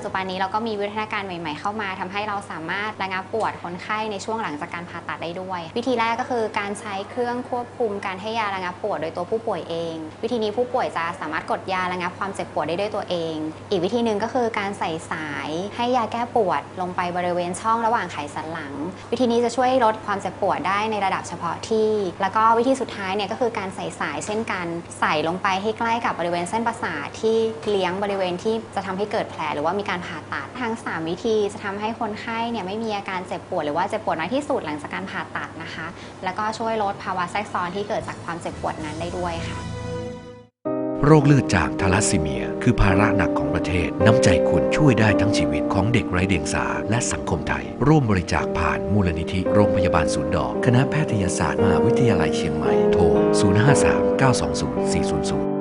ปัจจุบันนี้เราก็มีวิวัฒนาการใหม่ๆ เข้ามาทำให้เราสามารถระงับปวดคนไข้ในช่วงหลังจากการผ่าตัดได้ด้วย วิธีแรกก็คือการใช้เครื่องควบคุมการให้ยาระงับปวดโดยตัวผู้ป่วยเอง วิธีนี้ผู้ป่วยจะสามารถกดยาระงับความเจ็บปวดได้ด้วยตัวเอง อีกวิธีหนึ่งก็คือการใส่สายให้ยาแก้ปวดลงไปบริเวณช่องระหว่างไขสันหลัง วิธีนี้จะช่วยลดความเจ็บปวดได้ในระดับเฉพาะที่ แล้วก็วิธีสุดท้ายเนี่ยก็คือการใส่สายเช่นกัน ใส่ลงไปให้ใกล้กับบริเวณเส้นประสาทที่เลี้ยงบริเวณที่จะทำให้เกิดแผลหรือว่ามีการผ่าตัดทั้ง 3 วิธีจะทำให้คนไข้เนี่ยไม่มีอาการเจ็บปวดหรือว่าเจ็บปวดน้อยที่สุดหลังจากการผ่าตัดนะคะ แล้วก็ช่วยลดภาวะแทรกซ้อนที่เกิดจากความเจ็บปวดนั้นได้ด้วยค่ะ โรคเลือดจากทาลัสซีเมีย คือภาระหนักของประเทศ น้ำใจคุณช่วยได้ทั้งชีวิตของเด็กไร้เดียงสาและสังคมไทย ร่วมบริจาคผ่านมูลนิธิโรงพยาบาลศูนย์ดอก คณะแพทยศาสตร์มหาวิทยาลัยเชียงใหม่ โทร 053 920 400